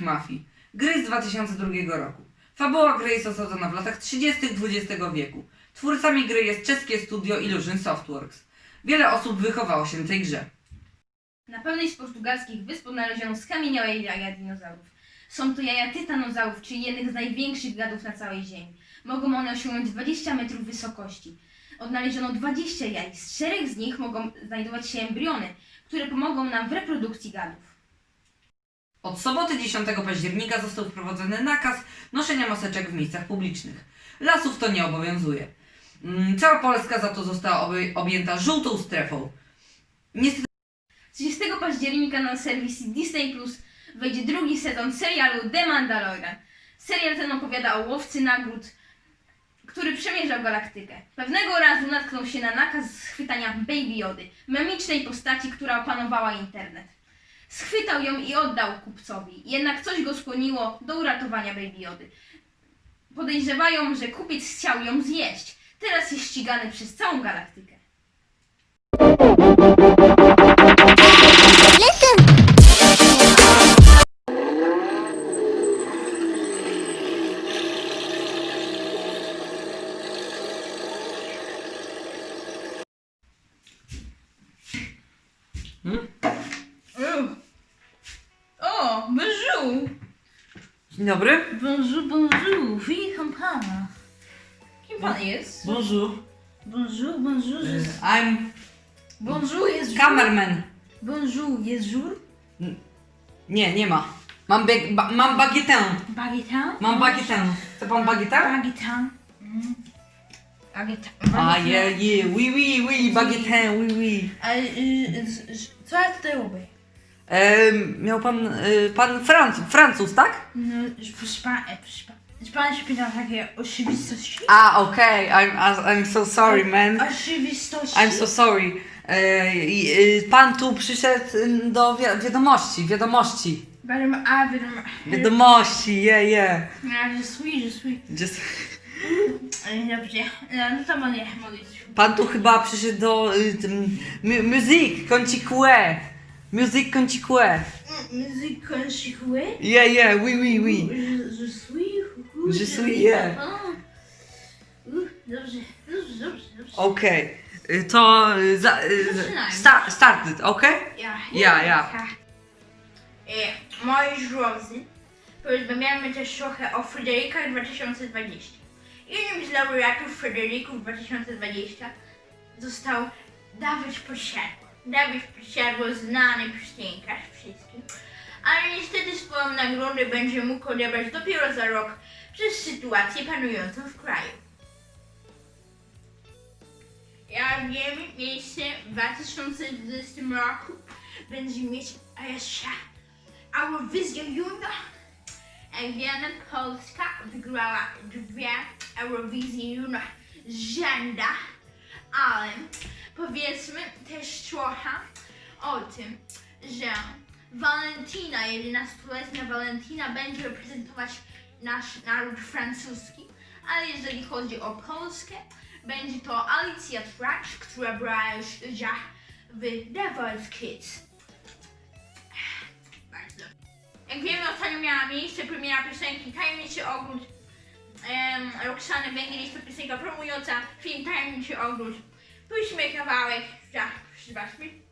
Mafii, gry z 2002 roku. Fabuła gry jest osadzona w latach 30. XX wieku. Twórcami gry jest czeskie studio Illusion Softworks. Wiele osób wychowało się w tej grze. Na pewnej z portugalskich wysp odnaleziono skamieniałe jaja dinozaurów. Są to jaja tytanozaurów, czyli jednych z największych gadów na całej Ziemi. Mogą one osiągnąć 20 metrów wysokości. Odnaleziono 20 jaj. Z czterech z nich mogą znajdować się embriony, które pomogą nam w reprodukcji gadów. Od soboty 10 października został wprowadzony nakaz noszenia maseczek w miejscach publicznych. Lasów to nie obowiązuje. Mm, Cała Polska za to została objęta żółtą strefą. Niestety 30 października na serwis Disney Plus wejdzie drugi sezon serialu The Mandalorian. Serial ten opowiada o łowcy nagród, który przemierzał galaktykę. Pewnego razu natknął się na nakaz schwytania Baby Jody, memicznej postaci, która opanowała internet. Schwytał ją i oddał kupcowi, jednak coś go skłoniło do uratowania Baby Jody. Podejrzewają, że kupiec chciał ją zjeść. Teraz jest ścigany przez całą galaktykę. Jest? Bonjour. Bonjour, bonjour, Y, jest... I'm Bonjour, jest jour? cameraman. Bonjour, jest jour? Nie, nie ma. Mam, bieg- ba- mam bagietę. Baguette? Mam bagietę. Chce pan bagietę? Baguette. Mm. Baguette. A je, je, oui, oui, oui, bagietę, oui, oui. A, y, z- z- co ja tutaj robię? Em, miał pan, y, pan Franc Francuz, tak? No, proszę pana, e, proszę pana. Czy pan się pyta o takie oczywistości? A, okej, I'm, I'm so sorry, man. Oczywistości? I'm so sorry. E, i, y, pan tu przyszedł y, do wi- wiadomości, wiadomości. Wiadomo, a wiadomo. Wiadomości, yeah, yeah. Ja, je suis, je suis. Just... E, Dobrze, no to mogę mówić. Pan tu chyba przyszedł do y, tym, mu- contique. Musique contique. Musique conchichoué? Yeah, yeah, oui, oui, oui. Je, je suis. Ouh, Je suis, yeah. Ah. Ouh, Dobrze, dobrze, dobrze, dobrze. Okej. Y, To y, za, y, Zaczynajmy. sta, started, okej? Ja, Ja, ja. E, moi drodzy, porozmawiamy też trochę o Fryderykach 2020. Jednym z laureatów Fryderyków 2020 został Dawid Posiadło. Dawid Posiadło znany piosenkarz wszystkim, ale niestety swoją nagrodę będzie mógł odebrać dopiero za rok przez sytuację panującą w kraju. Wiem, miejsce w 2020 roku będzie mieć jeszcze Eurowizję Junior. Wiemy, Polska wygrała dwie Eurowizje Junior rzęda, ale powiedzmy też trochę o tym, że Valentina, 11-letnia Valentina będzie reprezentować nasz naród francuski, ale jeżeli chodzi o Polskę, będzie to Alicja Trash, która brała już udział w Voice Kids. Bardzo. Jak wiemy, ostatnio miała miejsce premiera piosenki Tajemniczy Ogród. Um, Roxany Węgiel jest to piosenka promująca film Tajemniczy Ogród. Puśćmy kawałek, tak, zobaczmy.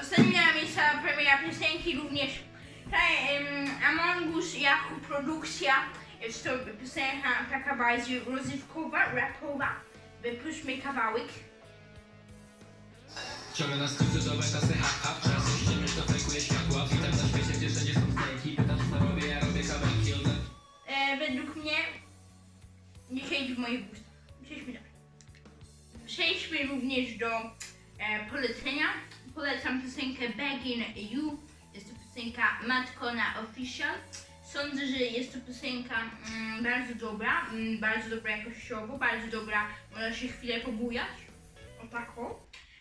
Ostatnio miała miejsce premiera piosenki również um, Among Us Yahoo Produkcja. Jest to piosenka taka bardziej rozrywkowa, rapowa. Wypuśćmy kawałek. Ciągle na skróty do beta se hap hap Czas ciemność to fejkuje światła Witam na świecie, gdzie wszędzie są snajki Pytasz co robię, ja robię kabelki One E, według mnie nie siedzi w moich gustach. Przejdźmy również do e, polecenia. Polecam piosenkę Begging You. Jest to piosenka Matkona Official. Sądzę, że jest to piosenka mm, bardzo dobra, mm, bardzo dobra jakościowo, bardzo dobra, można się chwilę pobujać. O taką.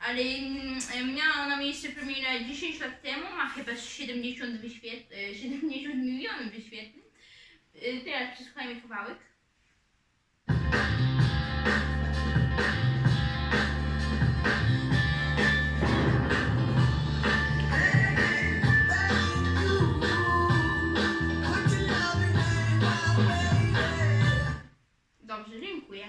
Ale mm, miała ona miejsce premierę 10 lat temu, ma chyba 70, wyświet- e, 70 milionów wyświetli. Y, Teraz przesłuchajmy kawałek. Dobrze, dziękuję.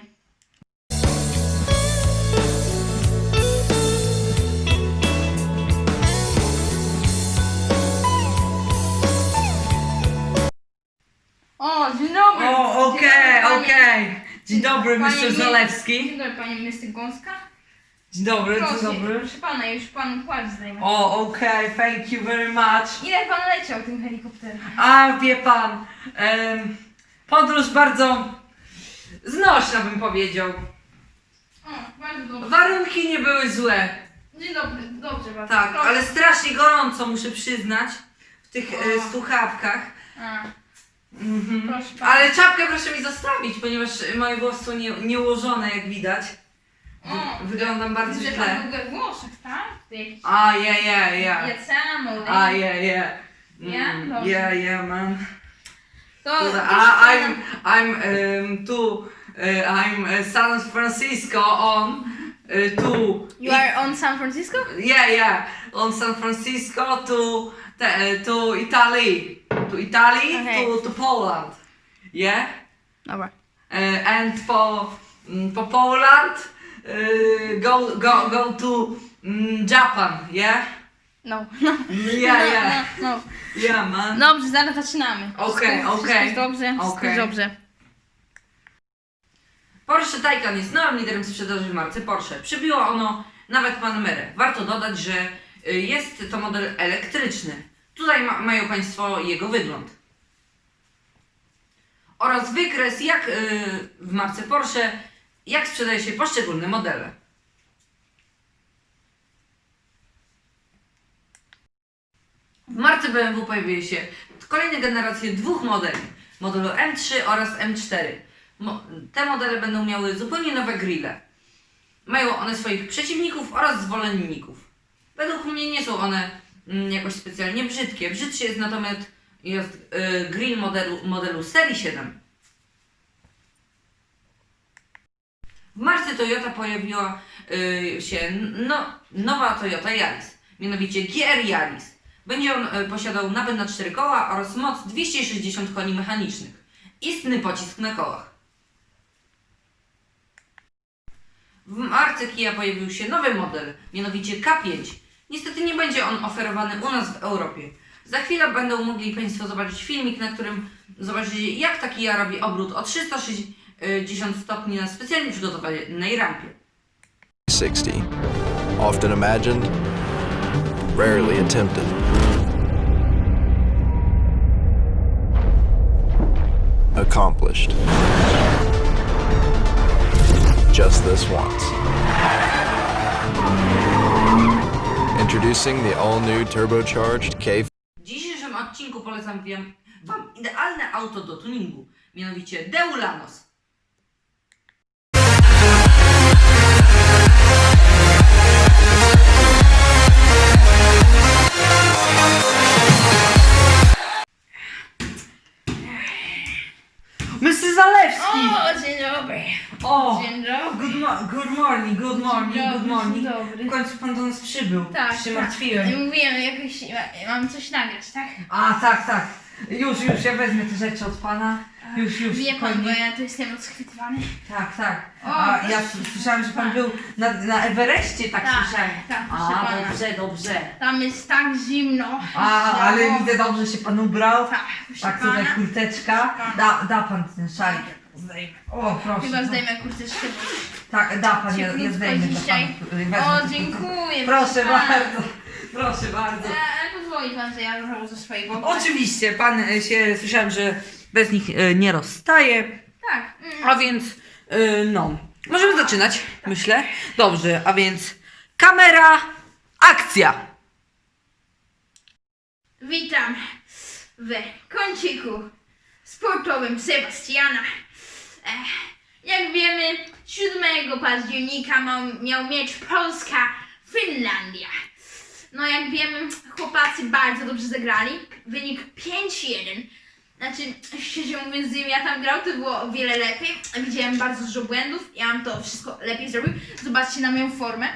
O, dzień dobry! O, okej, Dzień dobry, okej. Dzień dobry, Panie Mr. Mi- Zalewski. Dzień dobry, panie Mr. Gąska. Dzień dobry, dzień dobry. proszę pana, już panu płacz zdejmę. O, okej, thank you very much. Ile pan leciał tym helikopterem? A, wie pan, em, podróż bardzo znośna bym powiedział. O, bardzo dobrze. Warunki nie były złe. Dzień dobry, dobrze bardzo. Tak, Proszę. ale strasznie gorąco muszę przyznać w tych e, O. słuchawkach. A, Mhm. proszę pana. Ale czapkę proszę mi zostawić, ponieważ moje włosy są nie, nieułożone jak widać. Wy, O, wyglądam bardzo Widzę źle. pan długie włosach, tak? Jakiś... A, yeah, yeah, yeah. Ja samo, yeah, yeah. Yeah? Mm, Dobrze. yeah, man. To, pana. I, I'm, I'm um, to, uh, I'm uh, San Francisco on uh, to. You are on San Francisco? Yeah, yeah, on San Francisco to te, to Italy, to Italy, Okay. to, to Poland. Yeah, Dobra. uh, and po mm, po Poland uh, go go go to mm, Japan. Yeah, No, no. yeah, yeah, No, no. yeah, man. Dobrze, zaraz zaczynamy. Okej, Wszystko- okej. Wszystko jest dobrze, wszystko Okej. jest dobrze. Porsche Taycan jest nowym liderem sprzedaży w marce Porsche. Przybiło ono nawet Panamerę. Warto dodać, że y, jest to model elektryczny. Tutaj ma, mają Państwo jego wygląd. Oraz wykres jak y, w marce Porsche, jak sprzedaje się poszczególne modele. W marce BMW pojawiły się kolejne generacje dwóch modeli. Modelu M3 oraz M4. Mo- te modele będą miały zupełnie nowe grille. Mają one swoich przeciwników oraz zwolenników. Według mnie nie są one mm, jakoś specjalnie brzydkie. Brzydszy jest natomiast jest, y, grill modelu, modelu serii 7. W marce Toyota pojawiła y, się no, nowa Toyota Yaris, mianowicie GR Yaris. Będzie on y, posiadał napęd na 4 koła oraz moc 260 koni mechanicznych. Istny pocisk na kołach. W marce Kia pojawił się nowy model, mianowicie K5. Niestety nie będzie on oferowany u nas w Europie. Za chwilę będą mogli Państwo zobaczyć filmik, na którym zobaczycie jak ta Kia robi obrót o 360 stopni na specjalnie przygotowanej rampie. 60. Often imagined, rarely attempted. Accomplished. Just this once. Introducing the all new turbocharged K W dzisiejszym odcinku polecam wam, wam idealne auto do tuningu, mianowicie Deulanos. Zalewski! O, dzień dobry. O! Dzień dobry. Good, mo- good morning, good morning, Dzień good dobry, morning. dzień dobry. W końcu pan do nas przybył. Tak, się tak. martwiłem. Mówiłem, jakoś ma- mam coś nagrać, tak? A, tak, tak. Już, już, ja wezmę te rzeczy od pana. Już, już, Wie pan, bo ja tu jestem rozchwytywany. Tak, tak. O, A ja proszę. słyszałam, że pan był na, na Everestie, tak, Tak, słyszałem. tak, A, pana. dobrze, dobrze. Tam jest tak zimno. A, że- ale widzę dobrze się pan ubrał. Tak, proszę Tak, tutaj pana. kurteczka. Da, da pan ten szalik. Zdejmę. O, proszę. Chyba no. zdejmę kurteczkę. Tak, da pan, ja, ja Cieplutko zdejmę dla dzisiaj. pana. Wezmę O, dziękuję. Proszę pana. bardzo. Proszę bardzo. E, pozwoli pan, że ja założę swojego. Oczywiście, pan e, się, słyszałem, że bez nich e, nie rozstaje. Tak. A więc, y, no, możemy zaczynać, myślę. Dobrze, a więc kamera, akcja. Witam w kąciku sportowym Sebastiana. Ech, jak wiemy, 7 października miał, miał mieć Polska-Finlandia. No jak wiemy, chłopacy bardzo dobrze zagrali. Wynik 5-1. Znaczy, szczerze mówiąc, gdybym ja tam grał, to było o wiele lepiej. Widziałem bardzo dużo błędów. Ja bym to wszystko lepiej zrobił. Zobaczcie na moją formę.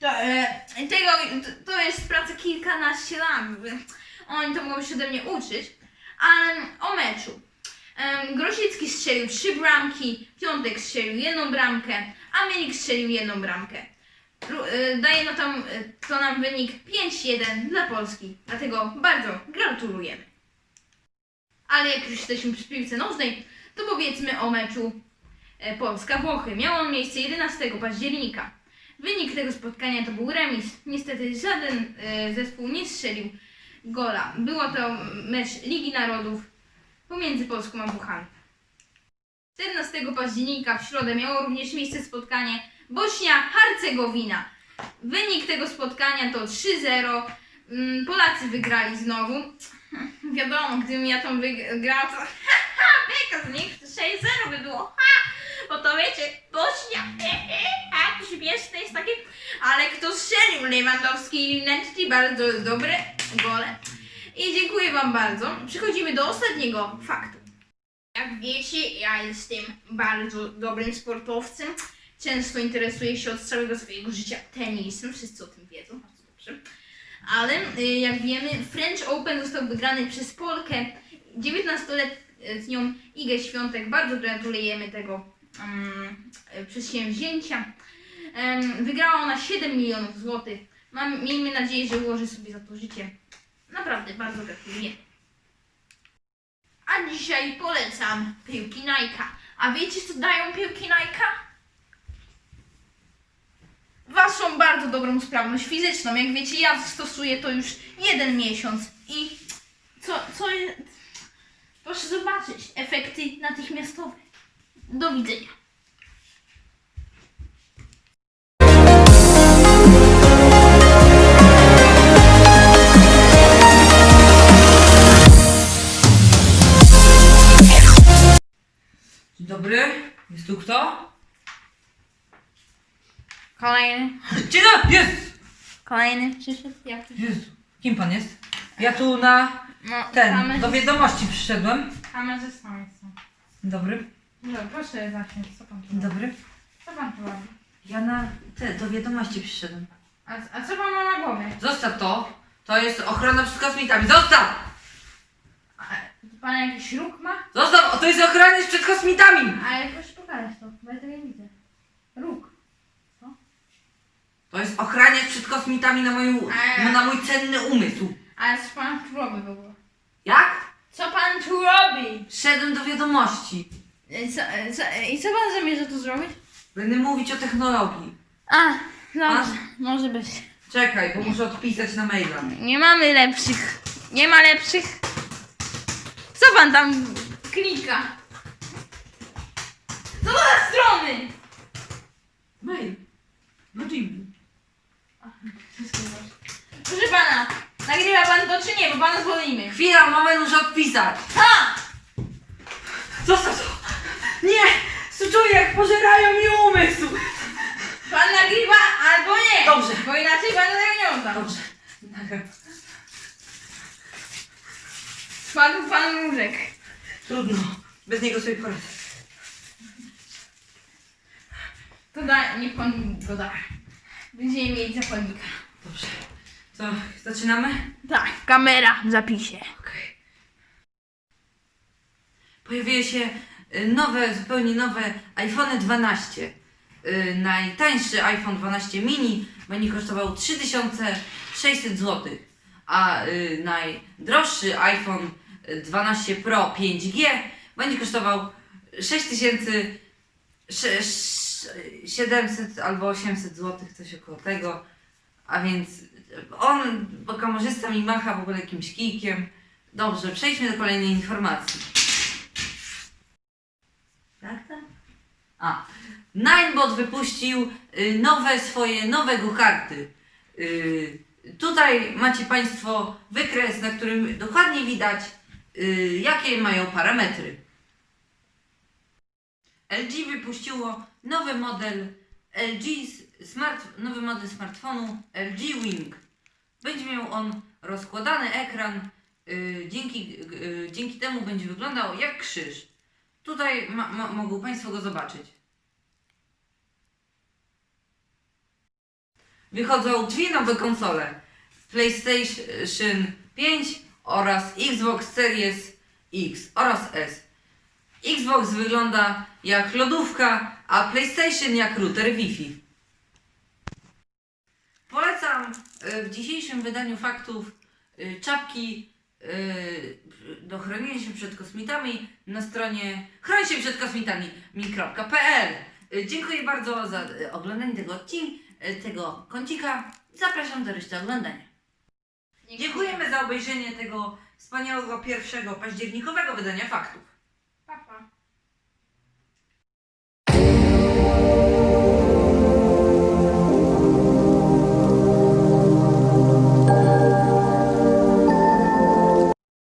To, e, tego, to, jest praca kilkanaście lat. Oni to mogą się ode mnie uczyć. Ale o meczu. Em, Grosicki strzelił trzy bramki, Piątek strzelił jedną bramkę, a Milik strzelił jedną bramkę. E, Daje tam, e, to nam wynik 5-1 dla Polski. Dlatego bardzo gratulujemy. Ale jak już jesteśmy przy piłce nożnej, to powiedzmy o meczu e, Polska-Włochy. Miał on miejsce 11 października. Wynik tego spotkania to był remis. Niestety żaden e, zespół nie strzelił gola. Było to mecz Ligi Narodów pomiędzy Polską a Włochami. 14 października w środę miało również miejsce spotkanie Bośnia-Hercegowina. Wynik tego spotkania to 3-0. Mm, Polacy wygrali znowu. Wiadomo, gdybym ja tam wygrał, to ha, ha, beka z nich 6-0 by było. Ha! Bo to wiecie, Bośnia, he, he, a śmieszne jest takie. Ale kto strzelił? Lewandowski i Netty, bardzo dobre gole. I dziękuję Wam bardzo. Przechodzimy do ostatniego faktu. Jak wiecie, ja jestem bardzo dobrym sportowcem. Często interesuję się od całego swojego życia tenisem. Wszyscy o tym wiedzą. Ale y, jak wiemy, French Open został wygrany przez Polkę 19-letnią Igę Świątek. Bardzo gratulujemy tego um, przedsięwzięcia. Em, wygrała ona 7 milionów złotych. Miejmy nadzieję, że ułoży sobie za to życie. Naprawdę bardzo gratuluję. A dzisiaj polecam piłki Nike. A wiecie co dają piłki Nike? Waszą bardzo dobrą sprawność fizyczną. Jak wiecie, ja stosuję to już jeden miesiąc i co, co. Proszę zobaczyć, efekty natychmiastowe. Do widzenia. Dzień dobry. Jest tu kto? Kolejny, Dzień dobry! Jest! kolejny przyszedł. Jaki? Jezu. Kim pan jest? Ja tu na No, ten, do wiadomości przyszedłem. Kamerzystą jestem. Dobry. No, proszę zasiąść, co pan tu robi? dobry. Co pan tu robi? Ja na te, do wiadomości przyszedłem. A, a co pan ma na głowie? Zostaw to. To jest ochrona przed kosmitami. Zostaw! A, pan jakiś róg ma? Zostaw! O, to jest ochrona przed kosmitami! Ale proszę pokazać to, bo ja tego nie widzę. Róg. To jest ochraniać przed kosmitami na, moją, A. na mój cenny umysł. Ale co pan tu robi w ogóle? Jak? Co pan tu robi? Szedłem do wiadomości. E, Co, e, co, e, I co pan zamierza tu zrobić? Będę mówić o technologii. A, dobrze, może być. Czekaj, bo muszę odpisać na maila. Nie mamy lepszych. Nie ma lepszych. Co pan tam klika? Co to za strony? Mail. No Jimmy. Proszę pana, nagrywa pan to czy nie, bo pana zwolnimy. Chwila, moment, muszę odpisać. Ha! Zostaw to! Nie! Czuję, jak pożerają mi umysł! Pan nagrywa albo nie. Dobrze. Bo inaczej pan tego nie odda. Dobrze. Nagram. Spadł pan różek. Trudno. Bez niego sobie poradzę. To da, niech pan go da. Będziemy mieli zakładnika. Dobrze. To zaczynamy? Tak, kamera w zapisie. Okej. Pojawiły się y, nowe, zupełnie nowe iPhone 12. Y, Najtańszy iPhone 12 mini będzie kosztował 3600 zł, a y, najdroższy iPhone 12 Pro 5G będzie kosztował 6700 albo 800 zł, coś około tego. A więc on, bo kamerzysta mi macha w ogóle jakimś kijkiem. Dobrze, przejdźmy do kolejnej informacji. Jak to? A. Ninebot wypuścił y, nowe swoje, nowe go-karty. Y, tutaj macie Państwo wykres, na którym dokładnie widać, y, jakie mają parametry. LG wypuściło nowy model LG smart, nowy model smartfonu LG Wing. Będzie miał on rozkładany ekran y, dzięki, y, dzięki temu będzie wyglądał jak krzyż. Tutaj ma, mo- mogą Państwo go zobaczyć. Wychodzą dwie nowe konsole. PlayStation 5 oraz Xbox Series X oraz S. Xbox wygląda jak lodówka, a PlayStation jak router Wi-Fi. Polecam y, w dzisiejszym wydaniu faktów y, czapki y, do chronienia się przed kosmitami na stronie chroń się przed kosmitami.pl. Dziękuję bardzo za oglądanie tego odcinka, tego kącika. Zapraszam do reszty oglądania. Dziękujemy za obejrzenie tego wspaniałego pierwszego październikowego wydania faktów. thank you